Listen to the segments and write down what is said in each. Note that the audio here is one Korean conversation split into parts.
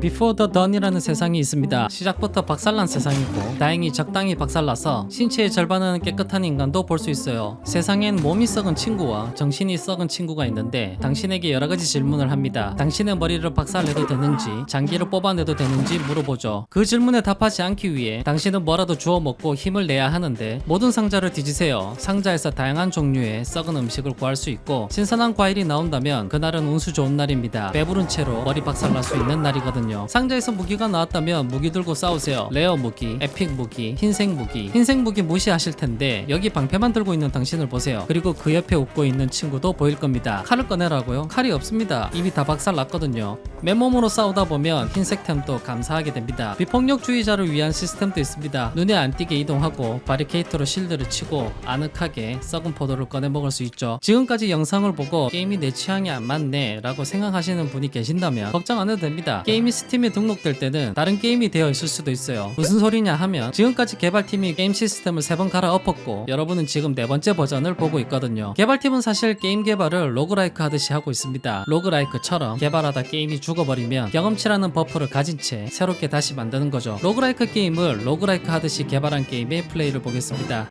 Before the Dawn이라는 세상이 있습니다. 시작부터 박살난 세상이고 다행히 적당히 박살나서 신체의 절반은 깨끗한 인간도 볼 수 있어요. 세상엔 몸이 썩은 친구와 정신이 썩은 친구가 있는데 당신에게 여러 가지 질문을 합니다. 당신의 머리를 박살내도 되는지 장기를 뽑아내도 되는지 물어보죠. 그 질문에 답하지 않기 위해 당신은 뭐라도 주워 먹고 힘을 내야 하는데 모든 상자를 뒤지세요. 상자에서 다양한 종류의 썩은 음식을 구할 수 있고 신선한 과일이 나온다면 그날은 운수 좋은 날입니다. 배부른 채로 머리 박살날 수 있는 날이거든요. 상자에서 무기가 나왔다면 무기 들고 싸우세요. 레어 무기, 에픽 무기, 흰색 무기. 흰색 무기 무시하실 텐데 여기 방패만 들고 있는 당신을 보세요. 그리고 그 옆에 웃고 있는 친구도 보일 겁니다. 칼을 꺼내라고요? 칼이 없습니다. 이미 다 박살 났거든요. 맨몸으로 싸우다 보면 흰색 템도 감사하게 됩니다. 비폭력주의자를 위한 시스템도 있습니다. 눈에 안 띄게 이동하고 바리케이트로 실드를 치고 아늑하게 썩은 포도를 꺼내 먹을 수 있죠. 지금까지 영상을 보고 게임이 내 취향이 안 맞네 라고 생각하시는 분이 계신다면 걱정 안 해도 됩니다. 게임이 스팀에 등록될 때는 다른 게임이 되어 있을 수도 있어요. 무슨 소리냐 하면 지금까지 개발팀이 게임 시스템을 세 번 갈아엎었고 여러분은 지금 네 번째 버전을 보고 있거든요. 개발팀은 사실 게임 개발을 로그라이크 하듯이 하고 있습니다. 로그라이크처럼 개발하다 게임이 죽어버리면 경험치라는 버프를 가진 채 새롭게 다시 만드는 거죠. 로그라이크 게임을 로그라이크 하듯이 개발한 게임의 플레이를 보겠습니다.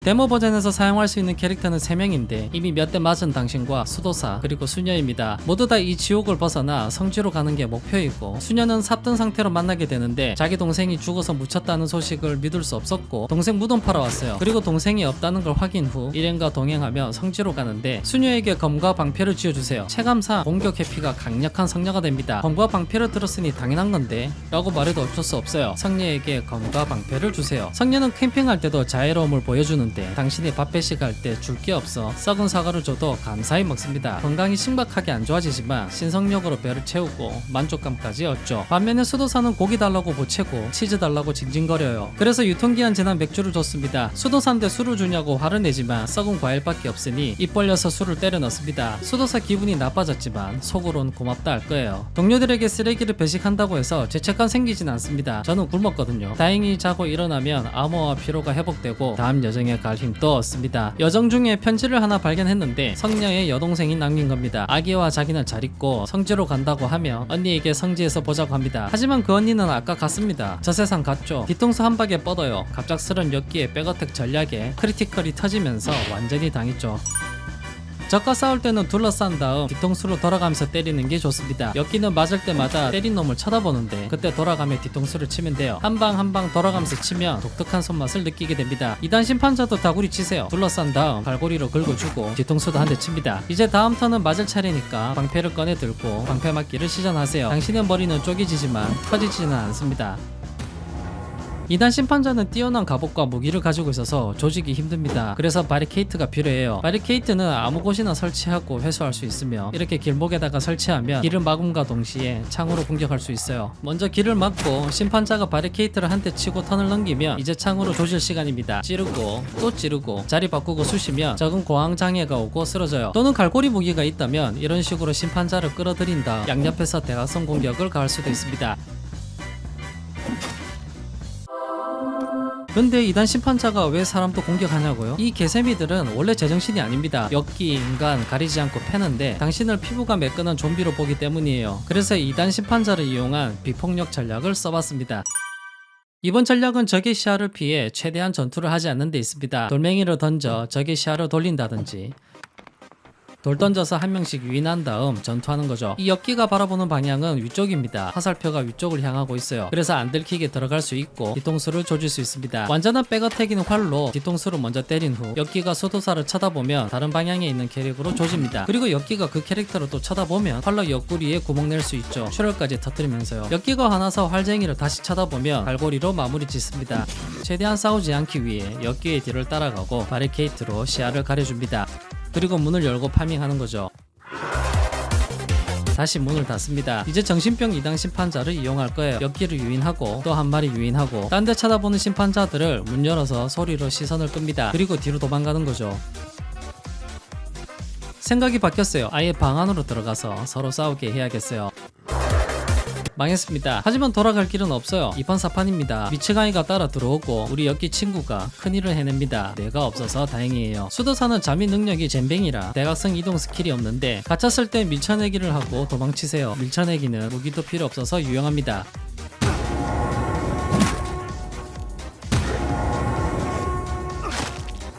데모 버전에서 사용할 수 있는 캐릭터는 3명인데 이미 몇 대 맞은 당신과 수도사 그리고 수녀입니다. 모두 다 이 지옥을 벗어나 성지로 가는 게 목표이고 수녀는 삽든 상태로 만나게 되는데 자기 동생이 죽어서 묻혔다는 소식을 믿을 수 없었고 동생 무덤 팔아 왔어요. 그리고 동생이 없다는 걸 확인 후 일행과 동행하며 성지로 가는데 수녀에게 검과 방패를 쥐어주세요. 체감상 공격 회피가 강력한 성녀가 됩니다. 검과 방패를 들었으니 당연한 건데 라고 말해도 어쩔 수 없어요. 성녀에게 검과 방패를 주세요. 성녀는 캠핑할 때도 자애로움을 보여주는 데 당신이 밥 배식할 때 줄 게 없어 썩은 사과를 줘도 감사히 먹습니다. 건강이 심각하게 안 좋아지지만 신성력으로 배를 채우고 만족감까지 얻죠. 반면에 수도사는 고기 달라고 보채고 치즈 달라고 징징거려요. 그래서 유통기한 지난 맥주를 줬습니다. 수도사인데 술을 주냐고 화를 내지만 썩은 과일밖에 없으니 입 벌려서 술을 때려 넣습니다. 수도사 기분이 나빠졌지만 속으론 고맙다 할 거예요. 동료들에게 쓰레기를 배식한다고 해서 죄책감 생기진 않습니다. 저는 굶었거든요. 다행히 자고 일어나면 암호와 피로가 회복되고 다음 여정에 갈 힘도 얻습니다. 여정 중에 편지를 하나 발견했는데 성녀의 여동생이 남긴 겁니다. 아기와 자기는 잘 있고 성지로 간다고 하며 언니에게 성지에서 보자고 합니다. 하지만 그 언니는 아까 갔습니다. 저 세상 갔죠. 뒤통수 한 방에 뻗어요. 갑작스런 엽기에 백어택 전략에 크리티컬이 터지면서 완전히 당했죠. 적과 싸울 때는 둘러싼 다음 뒤통수로 돌아가면서 때리는 게 좋습니다. 엽기는 맞을 때마다 때린 놈을 쳐다보는데 그때 돌아가며 뒤통수를 치면 돼요. 한 방 한 방 돌아가면서 치면 독특한 손맛을 느끼게 됩니다. 이단 심판자도 다구리 치세요. 둘러싼 다음 갈고리로 긁어주고 뒤통수도 한 대 칩니다. 이제 다음 턴은 맞을 차례니까 방패를 꺼내 들고 방패 맞기를 시전하세요. 당신의 머리는 쪼개지지만 터지지는 않습니다. 이단 심판자는 뛰어난 갑옷과 무기를 가지고 있어서 조직이 힘듭니다. 그래서 바리케이트가 필요해요. 바리케이트는 아무 곳이나 설치하고 회수할 수 있으며 이렇게 길목에다가 설치하면 길을 막음과 동시에 창으로 공격할 수 있어요. 먼저 길을 막고 심판자가 바리케이트를 한 대 치고 턴을 넘기면 이제 창으로 조질 시간입니다. 찌르고 또 찌르고 자리 바꾸고 쑤시면 적은 고항 장애가 오고 쓰러져요. 또는 갈고리 무기가 있다면 이런 식으로 심판자를 끌어들인 다음 양옆에서 대각선 공격을 가할 수도 있습니다. 근데 이단 심판자가 왜 사람도 공격하냐고요? 이 개세미들은 원래 제정신이 아닙니다. 엽기, 인간 가리지 않고 패는데 당신을 피부가 매끈한 좀비로 보기 때문이에요. 그래서 이단 심판자를 이용한 비폭력 전략을 써봤습니다. 이번 전략은 적의 시야를 피해 최대한 전투를 하지 않는 데 있습니다. 돌멩이를 던져 적의 시야를 돌린다든지 돌 던져서 한 명씩 유인한 다음 전투하는 거죠. 이 엽기가 바라보는 방향은 위쪽입니다. 화살표가 위쪽을 향하고 있어요. 그래서 안 들키게 들어갈 수 있고 뒤통수를 조질 수 있습니다. 완전한 백어택인 활로 뒤통수를 먼저 때린 후 엽기가 소도사를 쳐다보면 다른 방향에 있는 캐릭으로 조집니다. 그리고 엽기가 그 캐릭터를 또 쳐다보면 활로 옆구리에 구멍 낼 수 있죠. 출혈까지 터뜨리면서요. 엽기가 화나서 활쟁이를 다시 쳐다보면 갈고리로 마무리 짓습니다. 최대한 싸우지 않기 위해 엽기의 뒤를 따라가고 바리케이트로 시야를 가려줍니다. 그리고 문을 열고 파밍하는 거죠. 다시 문을 닫습니다. 이제 정신병 이당 심판자를 이용할 거예요. 엽기를 유인하고 또 한 마리 유인하고 딴 데 쳐다보는 심판자들을 문 열어서 소리로 시선을 끕니다. 그리고 뒤로 도망가는 거죠. 생각이 바뀌었어요. 아예 방 안으로 들어가서 서로 싸우게 해야겠어요. 망했습니다. 하지만 돌아갈 길은 없어요. 이번 사판입니다. 미츠가이가 따라 들어오고 우리 엽기 친구가 큰일을 해냅니다. 내가 없어서 다행이에요. 수도사는 잠입 능력이 잼뱅이라 대각성 이동 스킬이 없는데 갇혔을 때 밀쳐내기를 하고 도망치세요. 밀쳐내기는 무기도 필요 없어서 유용합니다.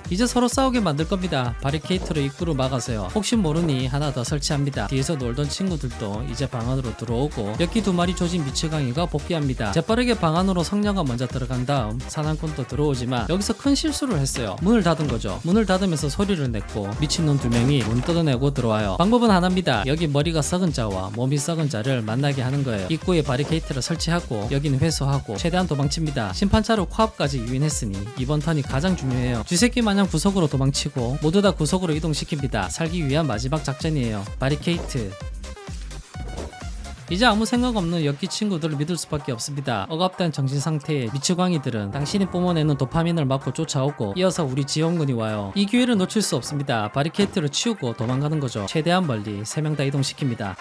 이제 서로 싸우게 만들 겁니다. 바리케이트로 입구를 막아서요. 혹시 모르니 하나 더 설치합니다. 뒤에서 놀던 친구들도 이제 방 안으로 들어오고 엽기 두 마리 조진 미츠강이가 복귀합니다. 재빠르게 방 안으로 성녀가 먼저 들어간 다음 사냥꾼도 들어오지만 여기서 큰 실수를 했어요. 문을 닫은 거죠. 문을 닫으면서 소리를 냈고 미친놈 두 명이 문 뜯어내고 들어와요. 방법은 하나입니다. 여기 머리가 썩은 자와 몸이 썩은 자를 만나게 하는 거예요. 입구에 바리케이트를 설치하고 여기는 회수하고 최대한 도망칩니다. 심판차로 코앞까지 유인했으니 이번 턴이 가장 중요해요. 쥐새끼 마냥 구석으로 도망치고 모두 다 구석으로 이동시킵니다. 살기 위한 마지막 작전이에요. 바리케이트. 이제 아무 생각 없는 엽기 친구들을 믿을 수밖에 없습니다. 억압된 정신 상태의 미츠광이들은 당신이 뿜어내는 도파민을 맞고 쫓아오고 이어서 우리 지원군이 와요. 이 기회를 놓칠 수 없습니다. 바리케이트를 치우고 도망가는 거죠. 최대한 멀리 3명 다 이동시킵니다.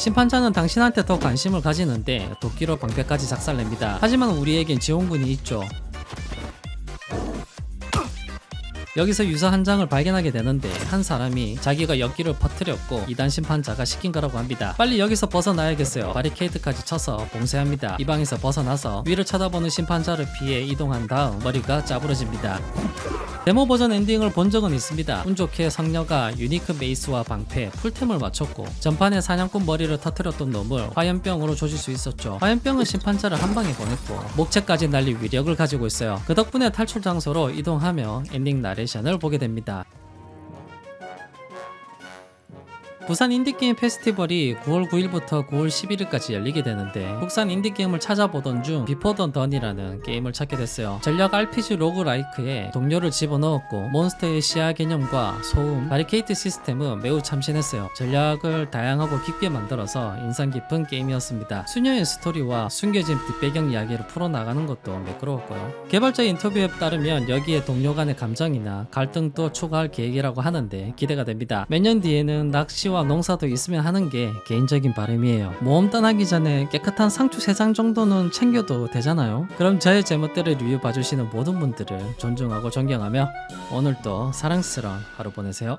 심판자는 당신한테 더 관심을 가지는데 도끼로 방패까지 작살냅니다. 하지만 우리에겐 지원군이 있죠. 여기서 유서 한 장을 발견하게 되는데 한 사람이 자기가 엽기를 퍼뜨렸고 이단 심판자가 시킨 거라고 합니다. 빨리 여기서 벗어나야겠어요. 바리케이트까지 쳐서 봉쇄합니다. 이 방에서 벗어나서 위를 쳐다보는 심판자를 피해 이동한 다음 머리가 짜부러집니다. 데모 버전 엔딩을 본 적은 있습니다. 운 좋게 성녀가 유니크 베이스와 방패, 풀템을 맞췄고 전판에 사냥꾼 머리를 터뜨렸던 놈을 화염병으로 조질 수 있었죠. 화염병은 심판자를 한 방에 보냈고 목체까지 날릴 위력을 가지고 있어요. 그 덕분에 탈출 장소로 이동하며 엔딩 나레이션을 보게 됩니다. 부산 인디게임 페스티벌이 9월 9일부터 9월 11일까지 열리게 되는데 국산 인디게임을 찾아보던 중 비포 던 던이라는 게임을 찾게 됐어요. 전략 RPG 로그라이크에 동료를 집어넣었고 몬스터의 시야 개념과 소음, 바리케이트 시스템은 매우 참신했어요. 전략을 다양하고 깊게 만들어서 인상 깊은 게임이었습니다. 수녀의 스토리와 숨겨진 뒷배경 이야기를 풀어나가는 것도 매끄러웠고요. 개발자 인터뷰에 따르면 여기에 동료 간의 감정이나 갈등도 추가할 계획이라고 하는데 기대가 됩니다. 몇 년 뒤에는 낚시 와 농사도 있으면 하는 게 개인적인 바람이에요. 모험 떠나기 전에 깨끗한 상추 3장 정도는 챙겨도 되잖아요. 그럼 저의 제멋대로 리뷰 봐주시는 모든 분들을 존중하고 존경하며 오늘도 사랑스러운 하루 보내세요.